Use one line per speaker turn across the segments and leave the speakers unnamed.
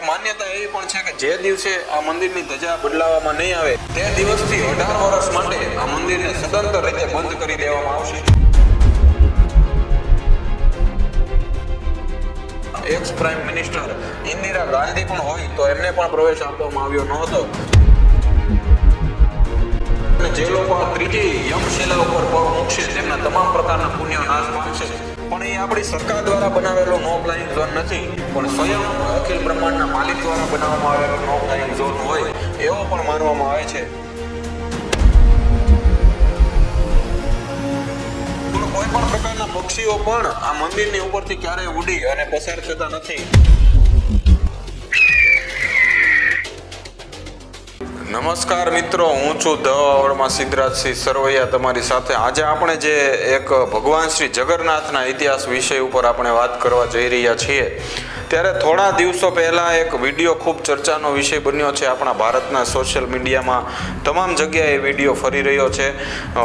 એક માન્યતા એવી પણ છે કે જે દિવસે આ મંદિરની ધજા બદલાવવામાં નહીં આવે, તે દિવસથી અઢાર વર્ષ માટે આ મંદિરને સ્વતંત્ર રીતે બંધ કરી દેવામાં આવશે. Ex prime minister Indira Gandhi પણ હોય તો એમને પણ પ્રવેશ આપવામાં આવ્યો ન હતો જે લોકો આ ત્રીજી યમશિલા ઉપર પગ મૂકશે, તેમના તમામ પ્રકારના પુણ્ય નાશ પામશે પણ એ આપણી સરકાર દ્વારા બનાવેલો નો ફ્લાઇંગ ઝોન નથી. પણ સ્વયં અખિલ બ્રહ્માંડના માલિક દ્વારા બનાવવામાં આવેલો નો ફ્લાઇંગ ઝોન હોય, એવો પણ માનવામાં આવે છે. કોઈ પણ પ્રકારના પક્ષીઓ પણ આ મંદિરની ઉપરથી ક્યારેય ઉડી અને પસાર થતા નથી. નમસ્કાર મિત્રો, હું છું ધ દવાવડમાં સિદ્ધરાજસિંહ સરવૈયા તમારી સાથે. આજે આપણે જે એક ભગવાન શ્રી જગન્નાથના ઇતિહાસ વિષય ઉપર આપણે વાત કરવા જઈ રહ્યા છીએ. ત્યારે થોડા દિવસો પહેલાં એક વીડિયો ખૂબ ચર્ચાનો વિષય બન્યો છે આપણા ભારતના સોશિયલ મીડિયામાં તમામ જગ્યાએ વીડિયો ફરી રહ્યો છે.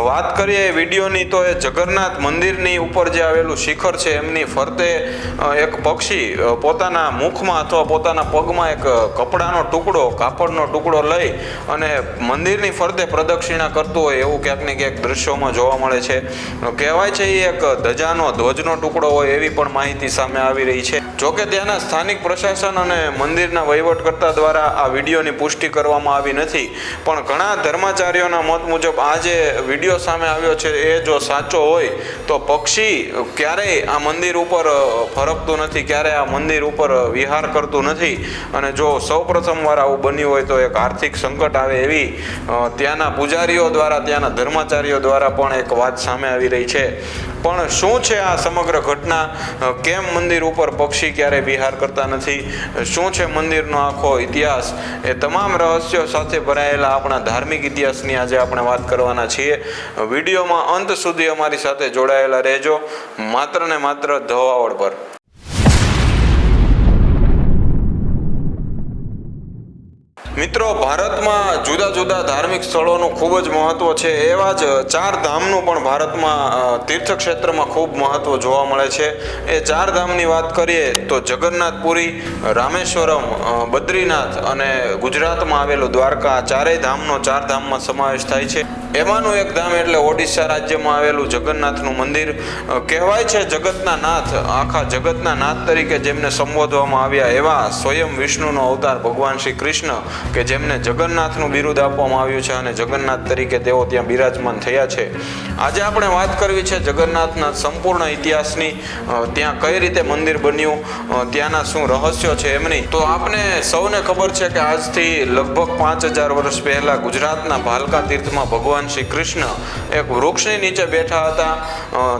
વાત કરીએ એ વિડીયોની તો એ જગન્નાથ મંદિરની ઉપર જે આવેલું શિખર છે એમની ફરતે એક પક્ષી પોતાના મુખમાં અથવા પોતાના પગમાં એક કપડાનો ટુકડો, કાપડનો ટુકડો લઈ અને મંદિરની ફરતે પ્રદક્ષિણા કરતું હોય એવું ક્યાંક ને ક્યાંક દ્રશ્યોમાં જોવા મળે છે. કહેવાય છે એ એક ધજાનો, ધ્વજનો ટુકડો હોય એવી પણ માહિતી સામે આવી રહી છે. જોકે ત્યાંના સ્થાનિક પ્રશાસન અને મંદિરના વહીવટકર્તા દ્વારા આ વિડીયોની પુષ્ટિ કરવામાં આવી નથી. પણ ઘણા ધર્માચાર્યોના મત મુજબ આ જે વીડિયો સામે આવ્યો છે, એ જો સાચો હોય, તો પક્ષી ક્યારેય આ મંદિર ઉપર ફરકતું નથી, ક્યારેય આ મંદિર ઉપર વિહાર કરતું નથી. અને જો સૌ પ્રથમવાર આવું બન્યું હોય, તો એક આર્થિક સંકટ આવે એવી ત્યાંના પૂજારીઓ દ્વારા, ત્યાંના ધર્માચાર્યો દ્વારા પણ એક વાત સામે આવી રહી છે. પણ શું છે આ સમગ્ર ઘટના? કેમ મંદિર ઉપર પક્ષી ક્યારે વિહાર કરતા નથી? શું છે મંદિરનો આખો ઇતિહાસ? એ તમામ રહસ્યો સાથે ભરાયેલા આપણા ધાર્મિક ઇતિહાસની આજે આપણે વાત કરવાના છીએ. વિડીયોમાં અંત સુધી અમારી સાથે જોડાયેલા રહેજો. માત્ર ને માત્ર ધવાવડ પર. મિત્રો, ભારતમાં જુદા જુદા ધાર્મિક સ્થળોનું ખૂબ જ મહત્વ છે. એવા જ ચાર ધામનું પણ ભારતમાં તીર્થ તીર્થક્ષેત્રમાં ખૂબ મહત્વ જોવા મળે છે. એ ચાર ધામની વાત કરીએ તો જગન્નાથપુરી, રામેશ્વરમ બદ્રીનાથ અને ગુજરાતમાં આવેલું દ્વારકા ચારેય ધામનો ચાર ધામમાં સમાવેશ થાય છે. એમાંનું એક ધામ એટલે ઓડિશા રાજ્યમાં આવેલું જગન્નાથનું મંદિર. કહેવાય છે જગતના નાથ, આખા જગતના નાથ તરીકે જેમને સંબોધવામાં આવ્યા એવા સ્વયં વિષ્ણુનો અવતાર ભગવાન શ્રી કૃષ્ણ. કે જેમને જગન્નાથનું બિરુદ આપવામાં આવ્યું છે અને જગન્નાથ તરીકે તેઓ ત્યાં બિરાજમાન થયા છે. આજે આપણે વાત કરવી છે જગન્નાથના સંપૂર્ણ ઇતિહાસની ત્યાં કઈ રીતે મંદિર બન્યું ત્યાંના શું રહસ્યો છે એમની તો આપણે સૌને ખબર છે કે આજથી લગભગ પાંચ હજાર વર્ષ પહેલાં ગુજરાતના ભાલકા તીર્થમાં ભગવાન શ્રી કૃષ્ણ એક વૃક્ષની નીચે બેઠા હતા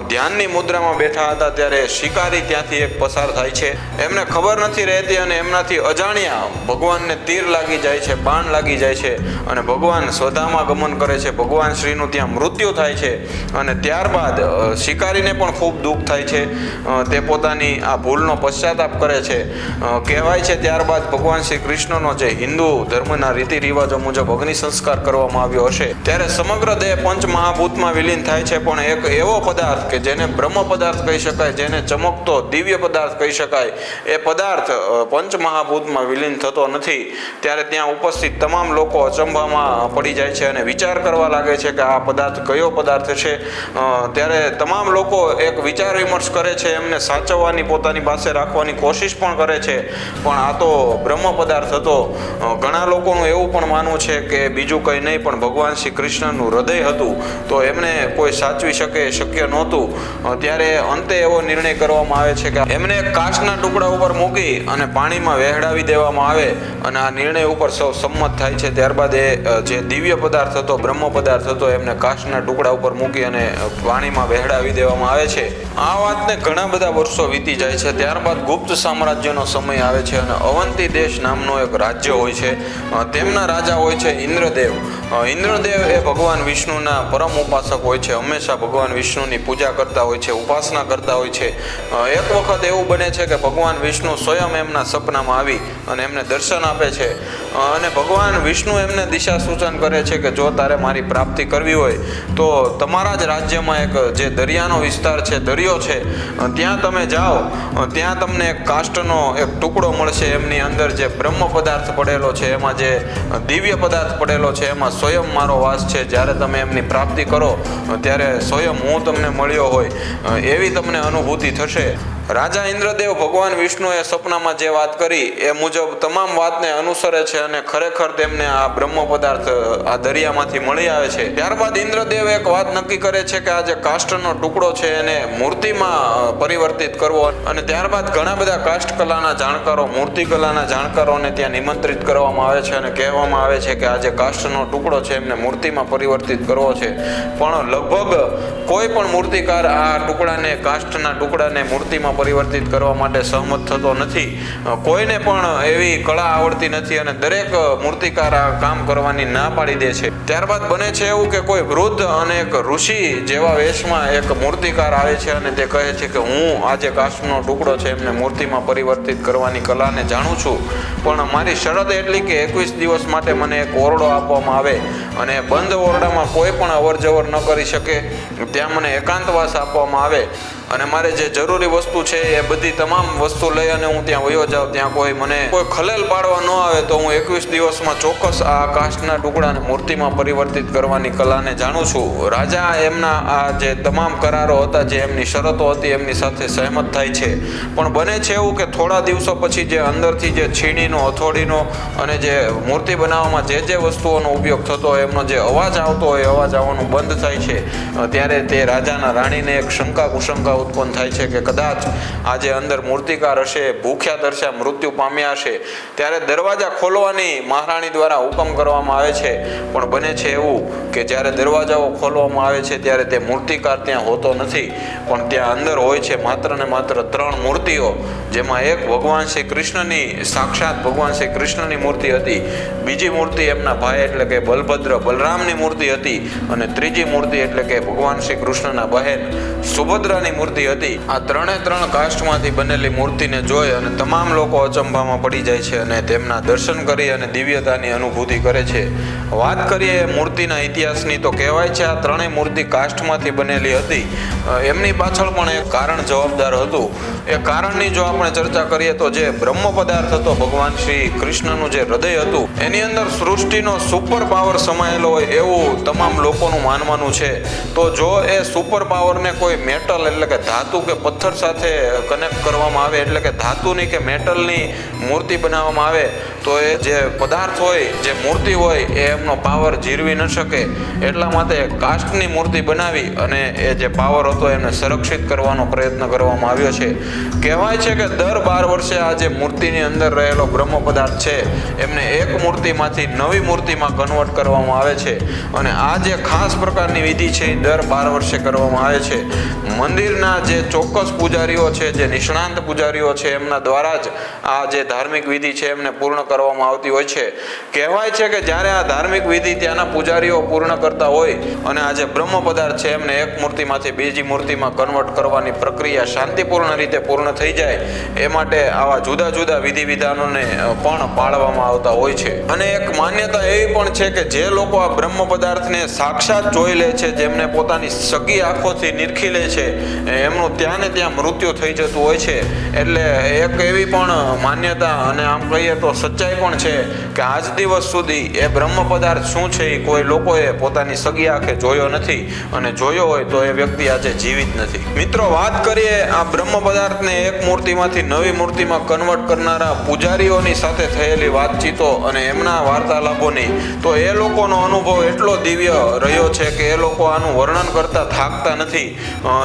ધ્યાનની મુદ્રામાં બેઠા હતા ત્યારે શિકારી ત્યાંથી એક પસાર થાય છે. એમને ખબર નથી રહેતી અને એમનાથી અજાણ્યા ભગવાનને તીર લાગી જાય છે, બાણ લાગી જાય છે અને ભગવાન સ્વધામાં ગમન કરે છે. ભગવાન શ્રીનું ત્યાં મૃત્યુ થાય છે અને ત્યારબાદ શિકારીને પણ ખૂબ દુઃખ થાય છે. તે પોતાની આ ભૂલનો પશ્ચાતાપ કરે છે. કહેવાય છે ત્યારબાદ ભગવાન શ્રી કૃષ્ણનો જે હિન્દુ ધર્મના રીતિ રિવાજો મુજબ અગ્નિ સંસ્કાર કરવામાં આવ્યો હશે. ત્યારે સમગ્ર દેહ પંચ મહાભૂતમાં વિલીન થાય છે, પણ એક એવો પદાર્થ કે જેને બ્રહ્મ પદાર્થ કહી શકાય, જેને ચમકતો દિવ્ય પદાર્થ કહી શકાય, એ પદાર્થ પંચ મહાભૂતમાં વિલીન થતો નથી. ત્યારે ત્યાં ઉપસ્થિત તમામ લોકો અચંબામાં પડી જાય છે અને વિચાર કરવા લાગે છે કે આ પદાર્થ કયો પદાર્થ છે. ત્યારે તમામ લોકો એક વિચાર વિમર્શ કરે છે, એમને સાચવવાની પોતાની પાસે રાખવાની કોશિશ પણ કરે છે. પણ આ તો બ્રહ્મ પદાર્થ હતો. ઘણા લોકોનું એવું પણ માનવું છે કે બીજું કંઈ નહીં, પણ ભગવાન શ્રી કૃષ્ણનું હૃદય હતું. તો એમને કોઈ સાચવી શકે શક્ય નહોતું. ત્યારે અંતે એવો નિર્ણય કરવામાં આવે છે કે એમને કાચના ટુકડા ઉપર મૂકી અને પાણીમાં વહેડાવી દેવામાં આવે અને આ નિર્ણય ઉપર સૌ સંમત થાય છે. ત્યારબાદ એ જે દિવ્ય પદાર્થ હતો, બ્રહ્મ પદાર્થ હતો, એમને કાચના ટુકડા ઉપર મૂકી અને પાણીમાં વહેડાવી દેવામાં આવે છે. આ વાતને ઘણા બધા વર્ષો વીતી જાય છે. ત્યારબાદ ગુપ્ત સામ્રાજ્યનો સમય આવે છે અને અવંતી દેશ નામનો એક રાજ્ય હોય છે. તેમના રાજા હોય છે ઇન્દ્રદેવ. ઇન્દ્રદેવ એ ભગવાન વિષ્ણુના પરમ ઉપાસક હોય છે. હંમેશા ભગવાન વિષ્ણુની પૂજા કરતા હોય છે, ઉપાસના કરતા હોય છે. એક વખત એવું બને છે કે ભગવાન વિષ્ણુ સ્વયં એમના સપનામાં આવી અને એમને દર્શન આપે છે. અને ભગવાન વિષ્ણુ એમને દિશા સૂચન કરે છે કે જો તારે મારી પ્રાપ્તિ કરવી હોય, તો તમારા જ રાજ્યમાં એક જે દરિયાનો વિસ્તાર છે, દરિયો છે, ત્યાં તમે જાઓ, ત્યાં તમને એક કાષ્ટનો એક ટુકડો મળશે એમની અંદર જે બ્રહ્મ પદાર્થ પડેલો છે, એમાં જે દિવ્ય પદાર્થ પડેલો છે, એમાં સ્વયં મારો વાસ છે, જ્યારે તમે એમની પ્રાપ્તિ કરો, ત્યારે સ્વયં હું તમને મળ્યો હોય, એવી તમને અનુભૂતિ થશે. રાજા ઇન્દ્રદેવ ભગવાન વિષ્ણુએ સપનામાં જે વાત કરી, એ મુજબ તમામ વાતને અનુસરે છે અને ખરેખર તેમને આ બ્રહ્મ પદાર્થ, આ દરિયામાંથી મળી આવે છે. ત્યારબાદ ઇન્દ્રદેવ એક વાત નક્કી કરે છે કે આ જે કાષ્ટનો ટુકડો છે એને મૂર્તિમાં પરિવર્તિત કરવો. અને ત્યારબાદ ઘણા બધા કાષ્ટ કલાના જાણકારો, મૂર્તિ કલાના જાણકારોને ત્યાં નિમંત્રિત કરવામાં આવે છે અને કહેવામાં આવે છે કે આ જે કાષ્ટનો ટુકડો છે એમને મૂર્તિમાં પરિવર્તિત કરવો છે. પણ લગભગ કોઈ પણ મૂર્તિકાર આ ટુકડાને, કાષ્ટના ટુકડાને મૂર્તિમાં પરિવર્તિત કરવા માટે સહમત થતો નથી. કોઈને પણ એવી કળા આવડતી નથી અને દરેક મૂર્તિકાર આ કામ કરવાની ના પાડી દે છે. ત્યારબાદ બને છે એવું કે કોઈ વૃદ્ધ અને એક ઋષિ જેવા વેશમાં એક મૂર્તિકાર આવે છે અને તે કહે છે કે હું આ જે ટુકડો છે એમને મૂર્તિમાં પરિવર્તિત કરવાની કલાને જાણું છું. પણ મારી શરત એટલી કે એકવીસ દિવસ માટે મને એક ઓરડો આપવામાં આવે અને બંધ ઓરડામાં કોઈ પણ અવર જવર ન કરી શકે. ત્યાં મને એકાંતવાસ આપવામાં આવે. અને મારે જે જરૂરી વસ્તુ છે એ બધી તમામ વસ્તુ લઈ અને હું ત્યાં વયો જાઉં, ત્યાં કોઈ મને કોઈ ખલેલ પાડવા ન આવે તો હું એકવીસ દિવસમાં ચોક્કસ આ કાષ્ટના ટુકડાને મૂર્તિમાં પરિવર્તિત કરવાની કલાને જાણું છું. રાજા એમના આ જે તમામ કરારો હતા, જે એમની શરતો હતી, એમની સાથે સહેમત થાય છે. પણ બને છે એવું કે થોડા દિવસો પછી જે અંદરથી જે છીણીનો હથોડીનો અને જે મૂર્તિ બનાવવામાં જે જે વસ્તુઓનો ઉપયોગ થતો હોય, એમનો જે અવાજ આવતો હોય અવાજ આવવાનું બંધ થાય છે. ત્યારે તે રાજાના રાણીને એક શંકા કુશંકા ઉત્પન્ન થાય છે કે કદાચ આજે અંદર મૂર્તિકાર હશે ભૂખ્યા દર્શા મૃત્યુ પામ્યા હશે, ત્યારે દરવાજા ખોલવાની મહારાણી દ્વારા હુકમ કરવામાં આવે છે. પણ બને છે એવું કે જ્યારે દરવાજાઓ ખોલવામાં આવે છે ત્યારે તે મૂર્તિકાર ત્યાં હોતો નથી. પણ ત્યાં અંદર હોય છે માત્ર ને માત્ર ત્રણ મૂર્તિઓ, જેમાં એક ભગવાન શ્રી કૃષ્ણની, સાક્ષાત ભગવાન શ્રી કૃષ્ણની મૂર્તિ હતી. બીજી મૂર્તિ એમના ભાઈ એટલે કે બલભદ્ર બલરામની મૂર્તિ હતી અને ત્રીજી મૂર્તિ એટલે કે ભગવાન શ્રી કૃષ્ણના બહેન સુભદ્રાની મૂર્તિ હતી. આ ત્રણે ત્રણ કાષ્ટમાંથી બનેલી મૂર્તિને જોઈ અને તમામ લોકો અચંભામાં પડી જાય છે અને તેમના દર્શન કરી અને દિવ્યતાની અનુભૂતિ કરે છે. વાત કરીએ મૂર્તિના ઇતિહાસની તો કહેવાય છે આ ત્રણેય મૂર્તિ કાષ્ટમાંથી બનેલી હતી. એમની પાછળ પણ એક કારણ જવાબદાર હતું. એ કારણની જો આપણે ચર્ચા કરીએ તો જે બ્રહ્મ પદાર્થ હતો ભગવાન શ્રી કૃષ્ણનું જે હૃદય હતું, એની અંદર સૃષ્ટિનો સુપર પાવર સમાયેલો હોય એવું તમામ લોકોનું માનવાનું છે. તો જો એ સુપર પાવરને કોઈ મેટલ એટલે કે ધાતુ કે પથ્થર સાથે કનેક્ટ કરવામાં આવે એટલે કે ધાતુની કે મેટલની મૂર્તિ બનાવવામાં આવે, તો એ જે પદાર્થ હોય, જે મૂર્તિ હોય, એ એમનો પાવર જીરવી ન શકે. એટલા માટે કાસ્ટની મૂર્તિ બનાવી અને એ જે પાવર હતો એને સંરક્ષિત કરવાનો પ્રયત્ન કરવામાં આવ્યો છે. કહેવાય છે કે દર બાર વર્ષે આ જે મૂર્તિની અંદર રહેલો બ્રહ્મ પદાર્થ છે, એમને એક મૂર્તિમાંથી નવી મૂર્તિમાં કન્વર્ટ કરવામાં આવે છે. અને આ જે ખાસ પ્રકારની વિધિ છે એ દર બાર વર્ષે કરવામાં આવે છે. મંદિરના જે ચોક્કસ પૂજારીઓ છે, જે નિષ્ણાંત પૂજારીઓ છે, એમના દ્વારા જ આ જે ધાર્મિક વિધિ છે, એમને પૂર્ણ કરવામાં આવતી હોય છે. કહેવાય છે કે જ્યારે આ ધાર્મિક વિધિ ત્યાંના પૂજારીઓ પૂર્ણ કરતા હોય અને આ જે બ્રહ્મ પદાર્થ છે, એમને એક મૂર્તિમાંથી બીજી મૂર્તિમાં કન્વર્ટ કરવાની પ્રક્રિયા શાંતિપૂર્ણ રીતે પૂર્ણ થઈ જાય, એ માટે આવા જુદા જુદા વિધિ વિધાનોને પણ પાળવામાં આવતા હોય છે. અને એક માન્યતા એવી પણ છે કે જે લોકો આ બ્રહ્મ પદાર્થને સાક્ષાત જોઈ લે છે, જેમને પોતાની સગી આંખોથી નિરખી લે છે એમનું ત્યાં ને ત્યાં મૃત્યુ થઈ જતું હોય છે. એટલે એક એવી પણ માન્યતા અને આમ કહીએ તો સચ્ચાઈ પણ છે કે આજ દિવસ સુધી એ બ્રહ્મ પદાર્થ શું છે એ કોઈ લોકોએ પોતાની સગી આંખે જોયો નથી અને જોયો હોય તો એ વ્યક્તિ આજે જીવિત નથી. મિત્રો, વાત કરીએ આ બ્રહ્મ પદાર્થને એક મૂર્તિમાંથી નવી મૂર્તિમાં કન્વર્ટ કરનારા પૂજારીઓની સાથે થયેલી વાતચીતો અને એમના વાર્તાલાપોની. તો એ લોકોનો અનુભવ એટલો દિવ્ય રહ્યો છે કે એ લોકો આનું વર્ણન કરતા થાકતા નથી.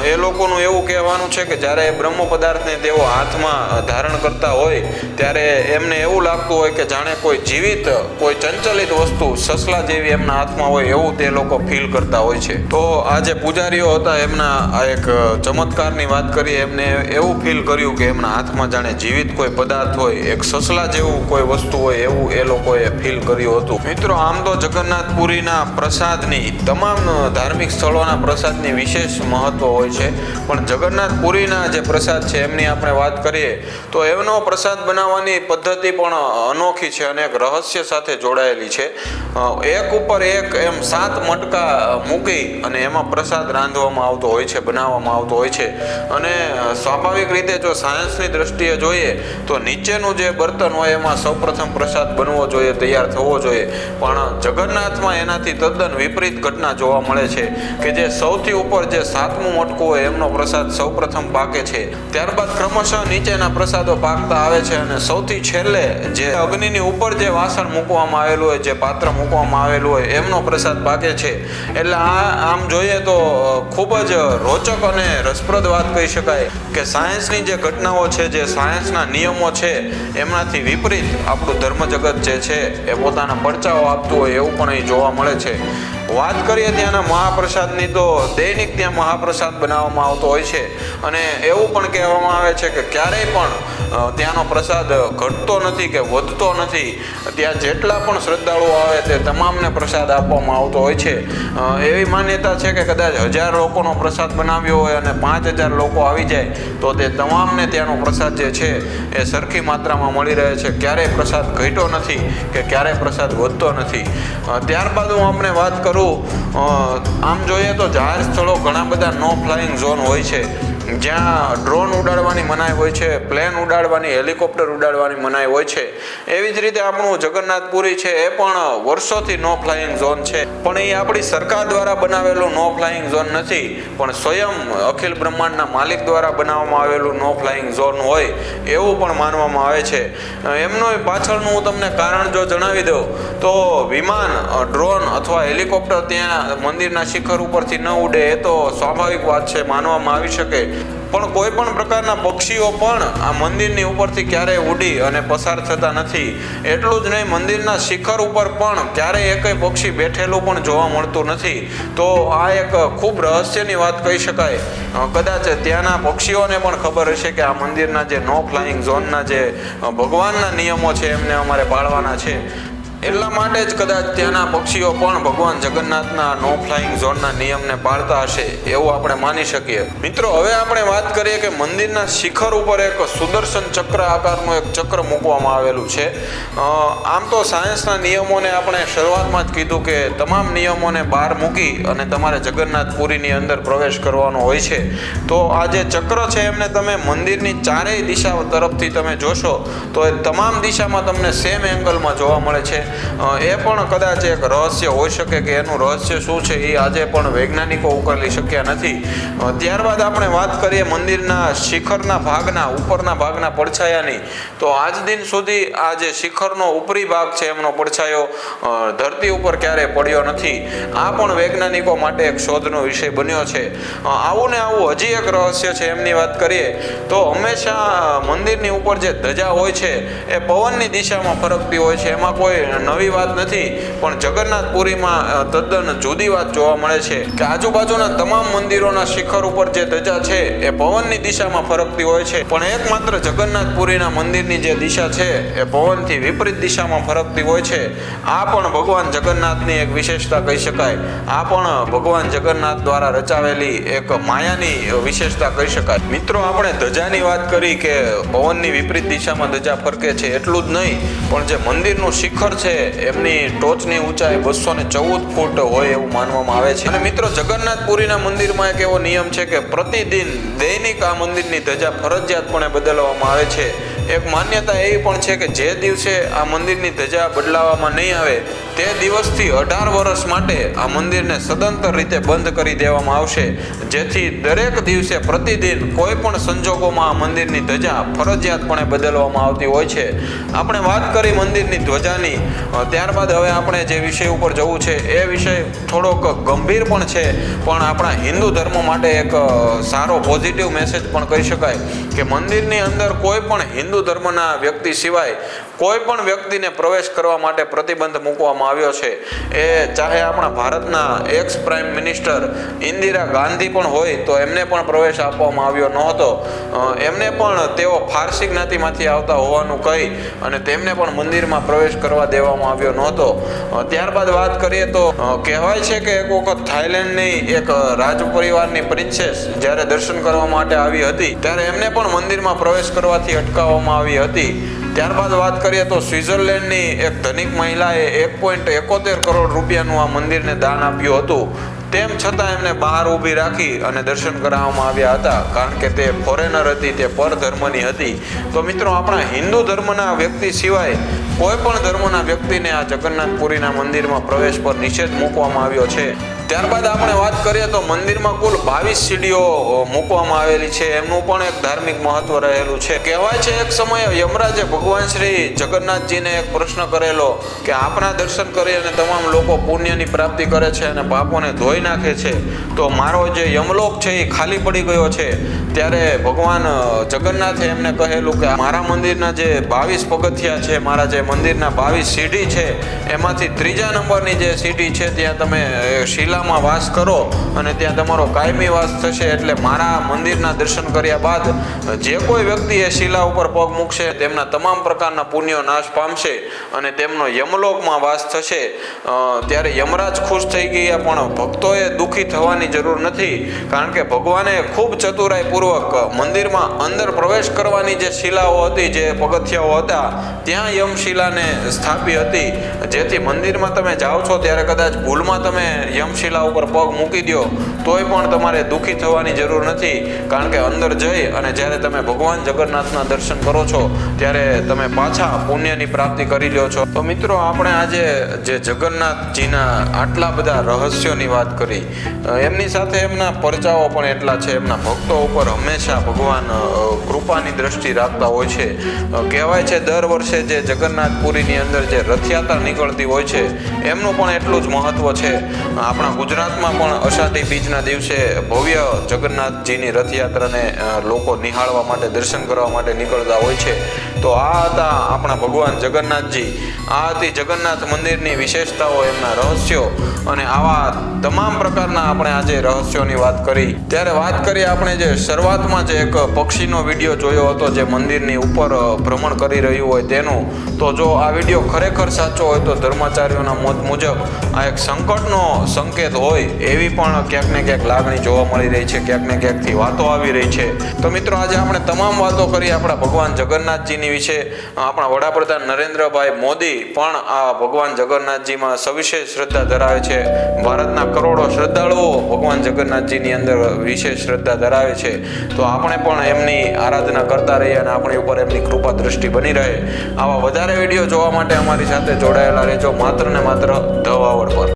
એ લોકોનું એવું કહેવાનું છે કે જ્યારે બ્રહ્મ પદાર્થને તેઓ હાથમાં ધારણ કરતા હોય, ત્યારે એમને એવું લાગતું હોય કે જાણે કોઈ જીવિત, કોઈ ચંચલિત વસ્તુ સસલા જેવી એમના હાથમાં હોય એવું તે લોકો ફીલ કરતા હોય છે. તો આ જે પૂજારીઓ હતા, એમના આ એક ચમત્કારની વાત કરીએ, એમને એવું ફીલ કર્યું કે એમના હાથમાં જાણે જીવિત કોઈ પદાર્થ હોય, એક સસલા જેવું કોઈ વસ્તુ હોય એવું એ લોકોએ ફીલ કર્યું હતું. મિત્રો, આમ તો જગન્નાથપુરીના પ્રસાદની, તમામ ધાર્મિક સ્થળોના પ્રસાદની વિશેષ મહત્વ હોય છે. પણ જગન્નાથપુરીના જે પ્રસાદ છે એમની આપણે વાત કરીએ, તો એમનો પ્રસાદ બનાવવાની પદ્ધતિ પણ અનોખી છે અને એક રહસ્ય સાથે જોડાયેલી છે. એક ઉપર એક એમ સાત મટકા મૂકી અને એમાં પ્રસાદ રાંધવામાં આવતો હોય છે, બનાવવામાં આવતો હોય છે. અને સ્વાભાવિક રીતે જો સાયન્સની દ્રષ્ટિએ જોઈએ, તો નીચેનું જે બર્તન હોય એમાં સૌપ્રથમ પ્રસાદ બનવો જોઈએ, તૈયાર થવો જોઈએ. પણ જગન્નાથમાં એનાથી તદ્દન વિપરીત ઘટના જોવા મળે છે કે જે સૌથી ઉપર જે સાતમું મટકું હોય એમનો પ્રસાદ સૌપ્રથમ પાકે છે. ત્યારબાદ ક્રમશઃ નીચેના પ્રસાદો પાકતા આવે છે અને સૌથી છેલ્લે જે અગ્નિની ઉપર જે વાસણ મૂકવામાં આવેલું હોય, જે પાત્ર મૂકવામાં આવેલું હોય, એમનો પ્રસાદ પાકે છે. એટલે આ આમ જોઈએ તો ખૂબ જ રોચક અને રસપ્રદ વાત કહી શકાય કે સાયન્સની જે ઘટનાઓ છે, જે સાયન્સના નિયમો છે, એમનાથી વિપરીત આપણું ધર્મ જગત જે છે, એ પોતાના પડચાઓ આપતું હોય એવું પણ અહીં જોવા મળે છે. વાત કરીએ ત્યાંના મહાપ્રસાદની તો દૈનિક ત્યાં મહાપ્રસાદ બનાવવામાં આવતો હોય છે. અને એવું પણ કહેવામાં આવે છે કે ક્યારેય પણ ત્યાંનો પ્રસાદ ઘટતો નથી કે વધતો નથી. ત્યાં જેટલા પણ શ્રદ્ધાળુઓ આવે તે તમામને પ્રસાદ આપવામાં આવતો હોય છે. એવી માન્યતા છે કે કદાચ હજાર લોકોનો પ્રસાદ બનાવ્યો હોય અને પાંચ હજાર લોકો આવી જાય, તો તે તમામને ત્યાંનો પ્રસાદ જે છે, એ સરખી માત્રામાં મળી રહે છે. ક્યારેય પ્રસાદ ઘટ્યો નથી કે ક્યારેય પ્રસાદ વધતો નથી. ત્યારબાદ હું આપણે વાત કરું આમ જોઈએ તો જાહેર સ્થળો ઘણા બધા નો ફ્લાઇંગ ઝોન હોય છે. જ્યાં ડ્રોન ઉડાડવાની મનાઈ હોય છે, પ્લેન ઉડાડવાની, હેલિકોપ્ટર ઉડાડવાની મનાઈ હોય છે, એવી જ રીતે આપણું જગન્નાથપુરી છે, એ પણ વર્ષોથી નો ફ્લાઇંગ ઝોન છે. પણ એ આપણી સરકાર દ્વારા બનાવેલું નો ફ્લાઇંગ ઝોન નથી, પણ સ્વયં અખિલ બ્રહ્માંડના માલિક દ્વારા બનાવવામાં આવેલું નો ફ્લાઇંગ ઝોન હોય, એવું પણ માનવામાં આવે છે. એમનો પાછળનું હું તમને કારણ જો જણાવી દઉં, તો વિમાન, ડ્રોન અથવા હેલિકોપ્ટર ત્યાં મંદિરના શિખર ઉપરથી ન ઉડે, એ તો સ્વાભાવિક વાત છે, માનવામાં આવી શકે. પણ કોઈ પણ પ્રકારના પક્ષીઓ પણ આ મંદિરની ઉપરથી ક્યારેય ઉડી અને પસાર થતા નથી. એટલું જ નહીં, મંદિરના શિખર ઉપર પણ ક્યારેય એકય પક્ષી બેઠેલું પણ જોવા મળતું નથી. તો આ એક ખૂબ રહસ્યની વાત કહી શકાય. કદાચ ત્યાંના પક્ષીઓને પણ ખબર હશે કે આ મંદિરના જે નો ફ્લાઇંગ ઝોનના જે ભગવાનના નિયમો છે એમને અમારે પાળવાના છે. એટલા માટે જ કદાચ ત્યાંના પક્ષીઓ પણ ભગવાન જગન્નાથના નો ફ્લાઇંગ ઝોનના નિયમને પાળતા હશે, એવું આપણે માની શકીએ. મિત્રો, હવે આપણે વાત કરીએ કે મંદિરના શિખર ઉપર એક સુદર્શન ચક્ર આકારનું એક ચક્ર મૂકવામાં આવેલું છે. આમ તો સાયન્સના નિયમોને આપણે શરૂઆતમાં જ કીધું કે તમામ નિયમોને બહાર મૂકી અને તમારે જગન્નાથપુરીની અંદર પ્રવેશ કરવાનો હોય છે. તો આ જે ચક્ર છે એમને તમે મંદિરની ચારેય દિશા તરફથી તમે જોશો, તો એ તમામ દિશામાં તમને સેમ એંગલમાં જોવા મળે છે. એ પણ કદાચ એક રહસ્ય હોઈ શકે કે એનું રહસ્ય શું છે, એ આજે પણ વૈજ્ઞાનિકો ઉકેલી શક્યા નથી. ત્યારબાદ આપણે વાત કરીએ મંદિરના શિખરના ભાગના, ઉપરના ભાગના પડછાયાની. તો આજ દિન સુધી આ જે શિખરનો ઉપરી ભાગ છે, એમનો પડછાયો ધરતી ઉપર ક્યારેય પડ્યો નથી, આ પણ વૈજ્ઞાનિકો માટે એક શોધનો વિષય બન્યો છે. આવું ને આવું હજી એક રહસ્ય છે, એમની વાત કરીએ, તો હંમેશા મંદિરની ઉપર જે ધજા હોય છે, એ પવનની દિશામાં ફરકતી હોય છે. એમાં કોઈ નવી વાત નથી, પણ જગન્નાથપુરીમાં તદ્દન જુદી વાત જોવા મળે છે કે આજુબાજુના તમામ મંદિરોના શિખર ઉપર જે ધજા છે, એ પવનની દિશામાં ફરકતી હોય છે. પણ એકમાત્ર જગન્નાથપુરીના મંદિરની જે દિશા છે, એ પવનથી વિપરીત દિશામાં ફરકતી હોય છે. આ પણ ભગવાન જગન્નાથની એક વિશેષતા કહી શકાય. આ પણ ભગવાન જગન્નાથ દ્વારા રચાવેલી એક માયાની વિશેષતા કહી શકાય. મિત્રો, આપણે ધજાની વાત કરી કે પવનની વિપરીત દિશામાં ધજા ફરકે છે, એટલું જ નહીં, પણ જે મંદિરનું શિખર છે એમની ટોચની ઊંચાઈ બસો ને ચૌદ ફૂટ હોય એવું માનવામાં આવે છે. અને મિત્રો, જગન્નાથપુરીના મંદિરમાં એક એવો નિયમ છે કે પ્રતિદિન દૈનિક આ મંદિરની ધજા ફરજિયાતપણે બદલવામાં આવે છે. એક માન્યતા એવી પણ છે કે જે દિવસે આ મંદિરની ધજા બદલાવામાં નહીં આવે તે દિવસથી અઢાર વર્ષ માટે આ મંદિરને સદંતર રીતે બંધ કરી દેવામાં આવશે. જેથી દરેક દિવસે પ્રતિદિન કોઈ પણ સંજોગોમાં આ મંદિરની ધજા ફરજિયાતપણે બદલવામાં આવતી હોય છે. આપણે વાત કરી મંદિરની ધ્વજાની. ત્યારબાદ હવે આપણે જે વિષય ઉપર જવું છે, એ વિષય થોડોક ગંભીર પણ છે. પણ આપણા હિન્દુ ધર્મ માટે એક સારો પોઝિટિવ મેસેજ પણ કહી શકાય કે મંદિરની અંદર કોઈ પણ હિન્દુ ધર્મના વ્યક્તિ સિવાય કોઈ પણ વ્યક્તિને પ્રવેશ કરવા માટે પ્રતિબંધ મૂકવામાં આવ્યો છે. એ ચાહે આપણા ભારતના ex prime minister Indira Gandhi પણ હોય તો એમને પણ પ્રવેશ આપવામાં આવ્યો નહોતો. એમને પણ તેઓ ફારસી જ્ઞાતિમાંથી આવતા હોવાનું કહી અને તેમને પણ મંદિરમાં પ્રવેશ કરવા દેવામાં આવ્યો નહોતો. ત્યારબાદ વાત કરીએ તો કહેવાય છે કે એક વખત થાઈલેન્ડની એક રાજ પરિવારની પ્રિન્સેસ જ્યારે દર્શન કરવા માટે આવી હતી, ત્યારે એમને પણ મંદિરમાં પ્રવેશ કરવાથી અટકાવવામાં આવી હતી. ત્યારબાદ વાત કરીએ તો સ્વિટ્ઝરલેન્ડની એક ધનિક મહિલાએ એક પોઈન્ટ એકોતેર કરોડ રૂપિયાનું આ મંદિરને દાન આપ્યું હતું. તેમ છતાં એમને બહાર ઊભી રાખી અને દર્શન કરાવવામાં આવ્યા હતા. કારણ કે તે ફોરેનર હતી, તે પરધર્મની હતી. તો મિત્રો, આપણા હિન્દુ ધર્મના વ્યક્તિ સિવાય કોઈ પણ ધર્મના વ્યક્તિને આ જગન્નાથપુરીના મંદિરમાં પ્રવેશ પર નિષેધ મૂકવામાં આવ્યો છે. ત્યારબાદ આપણે વાત કરીએ તો મંદિરમાં કુલ બાવીસ સીડીઓ મૂકવામાં આવેલી છે. એમનું પણ એક ધાર્મિક મહત્વ રહેલું છે. કહેવાય છે એક સમયે યમરાજે ભગવાન શ્રી જગન્નાથજીને એક પ્રશ્ન કરેલો કે આપણા દર્શન કરી અને તમામ લોકો પુણ્યની પ્રાપ્તિ કરે છે અને પાપોને ધોઈ નાખે છે. તો મારો જે યમલોક છે એ ખાલી પડી ગયો છે. ત્યારે ભગવાન જગન્નાથે એમને કહેલું કે મારા મંદિરના જે બાવીસ પગથિયા છે મારા જે મંદિરના બાવીસ સીડી છે એમાંથી ત્રીજા નંબરની જે સીડી છે ત્યાં તમે અ, શિલામાં વાસ કરો અને ત્યાં તમારો કાયમી વાસ થશે એટલે મારા મંદિરના દર્શન કર્યા બાદ જે કોઈ વ્યક્તિ એ શિલા ઉપર પગ મૂકશે, તેમના તમામ પ્રકારના પુણ્યો નાશ પામશે અને તેમનો યમલોકમાં વાસ થશે. ત્યારે યમરાજ ખુશ થઈ ગયા, પણ ભક્તોએ દુઃખી થવાની જરૂર નથી, કારણ કે ભગવાને ખૂબ ચતુરાઈપૂર્વક મંદિરમાં અંદર પ્રવેશ કરવાની જે શિલાઓ હતી, જે પગથિયાઓ હતા, ત્યાં યમશિલાને સ્થાપી હતી. જેથી મંદિરમાં તમે જાઓ છો, ત્યારે કદાચ ભૂલમાં તમે યમશિલા ઉપર પગ મૂકી દો તોય પણ તમારે દુઃખી થવાની જરૂર નથી. કારણ કે અંદર જઈ અને જ્યારે તમે ભગવાન જગન્નાથના દર્શન કરો છો, ત્યારે તમે પાછા પુણ્યની પ્રાપ્તિ કરી લ્યો છો. તો મિત્રો, આપણે આજે જે જગન્નાથજીના આટલા બધા રહસ્યોની વાત કરી એમની સાથે એમના પરચાઓ પણ એટલા છે. એમના ભક્તો ઉપર હંમેશા ભગવાન કૃપાની દ્રષ્ટિ રાખતા હોય છે. કહેવાય છે, દર વર્ષે જે જગન્નાથપુરીની અંદર જે રથયાત્રા નીકળતી હોય છે, એમનું પણ એટલું જ મહત્વ છે. આપણા ગુજરાતમાં પણ અષાઢી બીજના દિવસે ભવ્ય જગન્નાથજીની રથયાત્રાને લોકો નિહાળવા માટે, દર્શન કરવા માટે નીકળતા હોય છે. તો આ હતા આપણા ભગવાન જગન્નાથજી. આ હતી જગન્નાથ મંદિરની વિશેષતાઓ એમના રહસ્યો. અને આવા તમામ પ્રકારના આપણે આજે રહસ્યોની વાત કરી. ત્યારે વાત કરીએ આપણે જે શરૂઆતમાં જે એક પક્ષીનો વીડિયો જોયો હતો, જે મંદિરની ઉપર ભ્રમણ કરી રહ્યું હોય તેનું. તો જો આ વીડિયો ખરેખર સાચો હોય તો ધર્માચાર્યોના મત મુજબ આ એક સંકટનો સંકેત હોય એવી પણ ક્યાંક ને ક્યાંક લાગણી જોવા મળી રહી છે, ક્યાંક ને ક્યાંકથી વાતો આવી રહી છે. તો મિત્રો, આજે આપણે તમામ વાતો કરી આપણા ભગવાન જગન્નાથજીની વિશે. આપણા વડાપ્રધાન નરેન્દ્રભાઈ મોદી પણ આ ભગવાન જગન્નાથજીમાં સવિશેષ શ્રદ્ધા ધરાવે છે. ભારતના કરોડો શ્રદ્ધાળુઓ ભગવાન જગન્નાથજીની અંદર વિશેષ શ્રદ્ધા ધરાવે છે. તો આપણે પણ એમની આરાધના કરતા રહીએ અને આપણી ઉપર એમની કૃપા દ્રષ્ટિ બની રહે. આવા વધારે વીડિયો જોવા માટે અમારી સાથે જોડાયેલા રહેજો. માત્ર ને માત્ર ધવાવડ પર.